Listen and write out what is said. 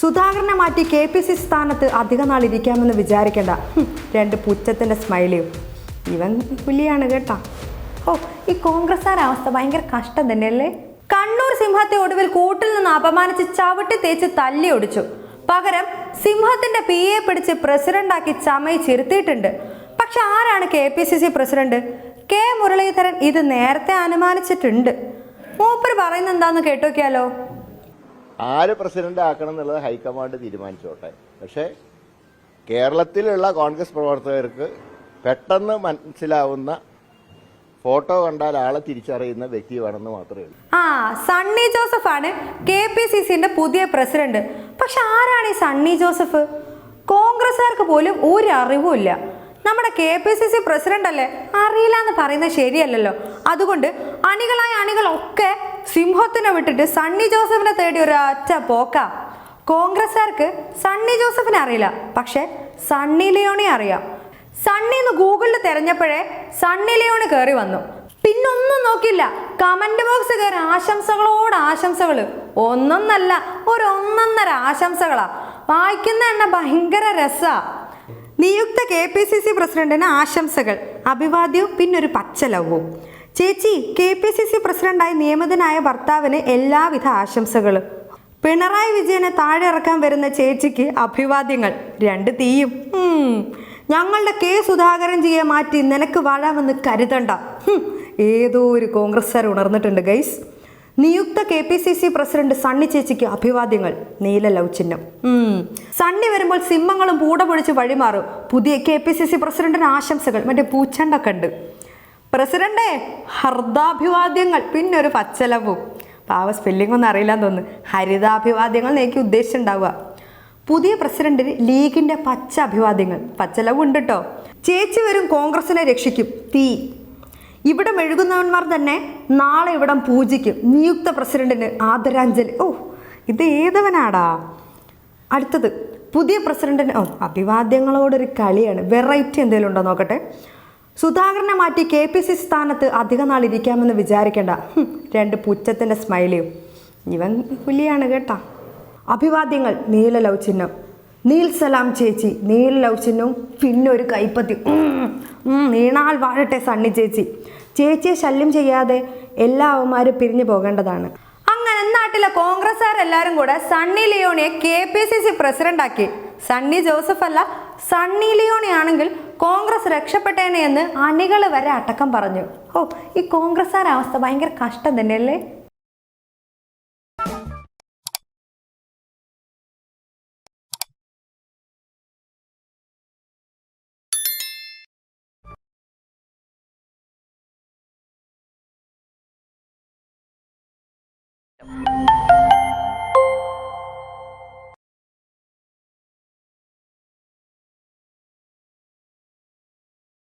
സുധാകരനെ മാറ്റി K P C സ്ഥാനത്ത് അധിക നാൾ ഇരിക്കാമെന്ന് വിചാരിക്കേണ്ട. രണ്ട് പുച്ഛത്തിന്റെ സ്മൈലിയും. ഇവൻ പുലിയാണ് കേട്ടാ. ഓ ഈ കോൺഗ്രസ്സുകാരുടെ അവസ്ഥ ഭയങ്കര കഷ്ടം തന്നെയല്ലേ? കണ്ണൂർ സിംഹത്തെ ഒടുവിൽ കൂട്ടിൽ നിന്ന് അപമാനിച്ച് ചവിട്ടി തേച്ച് തല്ലി ഒടിച്ചു. പകരം സിംഹത്തിന്റെ പി എ പിടിച്ച് പ്രസിഡന്റാക്കി ചമയിച്ചിരുത്തിയിട്ടുണ്ട് പക്ഷെ ആരാണ് K P C C president? K Muraleedharan ഇത് നേരത്തെ അനുമാനിച്ചിട്ടുണ്ട്. മൂപ്പർ പറയുന്നത് എന്താന്ന് കേട്ടോക്കിയാലോ? ആര് പ്രസിഡന്റ് ആക്കണം എന്നുള്ളത് ഹൈക്കമാൻഡ് തീരുമാനിച്ചോട്ടെ. പക്ഷേ കേരളത്തിലുള്ള കോൺഗ്രസ് പ്രവർത്തകർക്ക് പെട്ടെന്ന് മനസ്സിലാവുന്ന ഫോട്ടോ കണ്ടാൽ ആളെ തിരിച്ചറിയുന്ന വ്യക്തി വേണമെന്ന് മാത്രമേ ഉള്ളൂ. ആ സണ്ണി ജോസഫ് ആണ് കെ പി സി സിന്റെ പുതിയ പ്രസിഡന്റ്. പക്ഷെ ആരാണ് ഈ സണ്ണി ജോസഫ്? കോൺഗ്രസ്സുകാർക്ക് പോലും ഒരു അറിവുമില്ല നമ്മുടെ K P C C president അല്ലേ? അറിയില്ല എന്ന് പറയുന്നത് ശരിയല്ലല്ലോ. അതുകൊണ്ട് അണികളായ അണികളൊക്കെ സിംഹത്തിനെ വിട്ടിട്ട് സണ്ണി ജോസഫിനെ തേടി ഒരു അറ്റ പോക്ക. കോൺഗ്രസ്സുകാർക്ക് സണ്ണി ജോസഫിനെ അറിയില്ല പക്ഷെ സണ്ണി ലിയോണി അറിയാം. സണ്ണി എന്ന് ഗൂഗിളിൽ തെരഞ്ഞപ്പോഴേ സണ്ണി ലിയോണി കയറി വന്നു. പിന്നൊന്നും നോക്കില്ല കമന്റ് ബോക്സ് കയറി ആശംസകളോട് ആശംസകൾ ഒന്നൊന്നല്ല ഒരു ഒന്നൊന്നര ആശംസകളാ. വായിക്കുന്ന എണ്ണ ഭയങ്കര രസാ. നിയുക്ത കെ പി സി സി പ്രസിഡന്റിന് ആശംസകൾ അഭിവാദ്യവും പിന്നൊരു പച്ചലവും. ചേച്ചി കെ പി സി സി പ്രസിഡന്റായി നിയമിതനായ ഭർത്താവിന് എല്ലാവിധ ആശംസകളും. പിണറായി വിജയനെ താഴെ ഇറക്കാൻ വരുന്ന ചേച്ചിക്ക് അഭിവാദ്യങ്ങൾ. രണ്ട് തീയും. ഞങ്ങളുടെ കെ സുധാകരൻ ജിയെ മാറ്റി നിനക്ക് വാഴാമെന്ന് കരുതണ്ട. ഏതോ ഒരു കോൺഗ്രസ്സുകാർ ഉണർന്നിട്ടുണ്ട് ഗൈസ്. നിയുക്ത K P C C president Sunny ചേച്ചിക്ക് അഭിവാദ്യങ്ങൾ. നീല ലവ് ചിഹ്നം. സണ്ണി വരുമ്പോൾ സിംഹങ്ങളും പൂട പൊഴിച്ച് വഴിമാറും. പുതിയ കെ പി സി സി പ്രസിഡന്റിന് ആശംസകൾ. മറ്റേ പൂച്ചണ്ടൊക്കെ ഉണ്ട് പ്രസിഡന്റേ ഹർദാഭിവാദ്യങ്ങൾ പിന്നെ ഒരു പച്ചലവും. പാവ സ്പെല്ലിംഗ് ഒന്നും അറിയില്ലാന്ന് തോന്നുന്നു. ഹരിതാഭിവാദ്യങ്ങൾ എനിക്ക് ഉദ്ദേശിച്ചിട്ടുണ്ടാവുക. പുതിയ പ്രസിഡന്റിന് ലീഗിന്റെ പച്ച അഭിവാദ്യങ്ങൾ. പച്ചലവും ഉണ്ട് കേട്ടോ ചേച്ചി വരും കോൺഗ്രസിനെ രക്ഷിക്കും. തീ. ഇവിടെ മെഴുകുന്നവന്മാർ തന്നെ നാളെ ഇവിടം പൂജിക്കും. നിയുക്ത പ്രസിഡന്റിന് ആദരാഞ്ജലി. ഓ ഇത് ഏതവനാടാ? അടുത്തത്. പുതിയ പ്രസിഡന്റിന് ഓ അഭിവാദ്യങ്ങളോടൊരു കളിയാണ്. വെറൈറ്റി എന്തെങ്കിലും ഉണ്ടോ നോക്കട്ടെ? സുധാകരനെ മാറ്റി കെ പി സി സ്ഥാനത്ത് അധിക നാൾ ഇരിക്കാമെന്ന് വിചാരിക്കേണ്ട. രണ്ട് പുച്ഛത്തിന്റെ സ്മൈലിയും. ഇവൻ പുലിയാണ് കേട്ടാ. അഭിവാദ്യങ്ങൾ നീല ലവ് ചിഹ്നം. നീൽ സലാം ചേച്ചി നീല ലവ് ചിഹ്നവും പിന്നെ ഒരു കൈപ്പത്തി. നീണാൾ വാഴട്ടെ സണ്ണി ചേച്ചി. ചേച്ചിയെ ശല്യം ചെയ്യാതെ എല്ലാ അവന്മാരും പിരിഞ്ഞു പോകേണ്ടതാണ്. അങ്ങനെ നാട്ടിലെ കോൺഗ്രസ്സുകാരെല്ലാരും കൂടെ സണ്ണി ലിയോണിയെ കെ പി സി സി പ്രസിഡന്റാക്കി. സണ്ണി ജോസഫ് അല്ല സണ്ണി ലിയോണി ആണെങ്കിൽ കോൺഗ്രസ് രക്ഷപ്പെട്ടേനെ എന്ന് അണികൾ വരെ അടക്കം പറഞ്ഞു. ഓ ഈ കോൺഗ്രസ്സുകാരുടെ അവസ്ഥ ഭയങ്കര കഷ്ടം തന്നെയല്ലേ?